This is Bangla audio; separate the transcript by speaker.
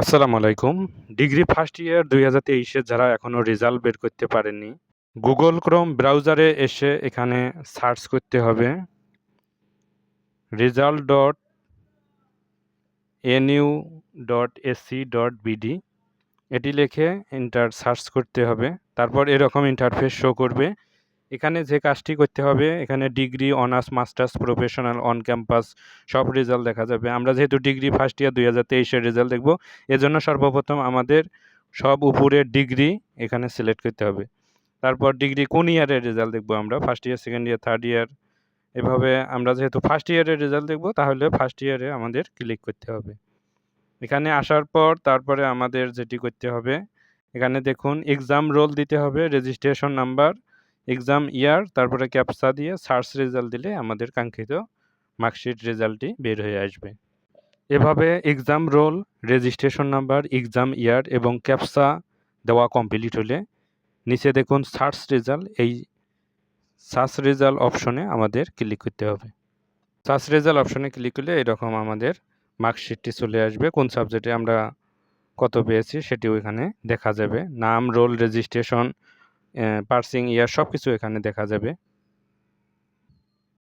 Speaker 1: আসসালামু আলাইকুম। ডিগ্রি ফার্স্ট ইয়ার দুই হাজার তেইশে যারা এখনও রেজাল্ট বের করতে পারেননি, গুগল ক্রোম ব্রাউজারে এসে এখানে সার্চ করতে হবে। Result dot NU dot AC dot BD, এটি লিখে এন্টার সার্চ করতে হবে। তারপর এরকম ইন্টারফেস শো করবে। এখানে যে কাজটি করতে হবে, এখানে degree, honours, masters, professional, on campus সব রেজাল্ট দেখা যাবে। আমরা যেহেতু ডিগ্রি ফার্স্ট ইয়ার দুই হাজার তেইশের রেজাল্ট দেখব, এজন্য সর্বপ্রথম আমাদের সব উপরের ডিগ্রি এখানে সিলেক্ট করতে হবে। তারপর ডিগ্রি কোন ইয়ারের রেজাল্ট দেখব আমরা first year second year third year এভাবে আমরা যেহেতু ফার্স্ট ইয়ারের রেজাল্ট দেখব, তাহলে ফার্স্ট ইয়ারে আমাদের ক্লিক করতে হবে। এখানে আসার পর তারপরে আমাদের যেটি করতে হবে, এখানে দেখুন এক্সাম রোল দিতে হবে রেজিস্ট্রেশন নাম্বার এক্সাম ইয়ার তারপরে ক্যাপসা দিয়ে সার্চ রেজাল্ট দিলে আমাদের কাঙ্ক্ষিত মার্কশিট রেজাল্টটি বের হয়ে আসবে। এভাবে exam roll registration number exam year এবং ক্যাপসা দেওয়া কমপ্লিট হলে নিচে দেখুন সার্চ রেজাল্ট এই সার্চ রেজাল্ট অপশনে আমাদের ক্লিক করতে হবে। সার্চ রেজাল্ট অপশনে ক্লিক করলে এরকম আমাদের মার্কশিটটি চলে আসবে। কোন সাবজেক্টে আমরা কত পেয়েছি সেটিও এখানে দেখা যাবে। নাম রোল রেজিস্ট্রেশন পার্সিং ইয়ার সব কিছু এখানে দেখা যাবে।